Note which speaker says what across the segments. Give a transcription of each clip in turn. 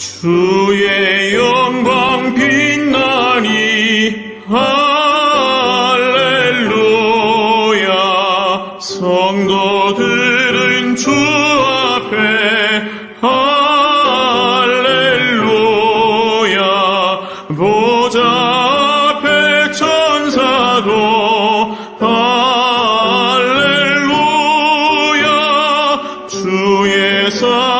Speaker 1: 주의 영광 빛나니 할렐루야. 성도들은 주 앞에 할렐루야. 보좌 앞에 천사도 할렐루야. 주의 사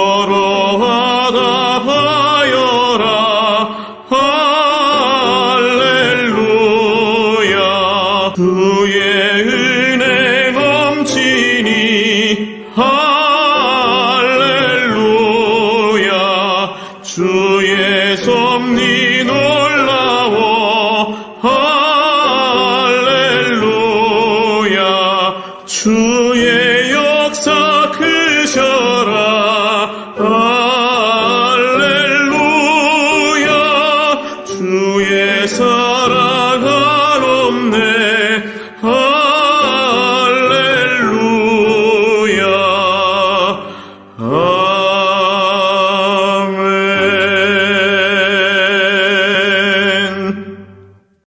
Speaker 1: 그의 은혜 넘치니 할렐루야. 주의 섭리 놀라워. 할렐루야. 주의 역사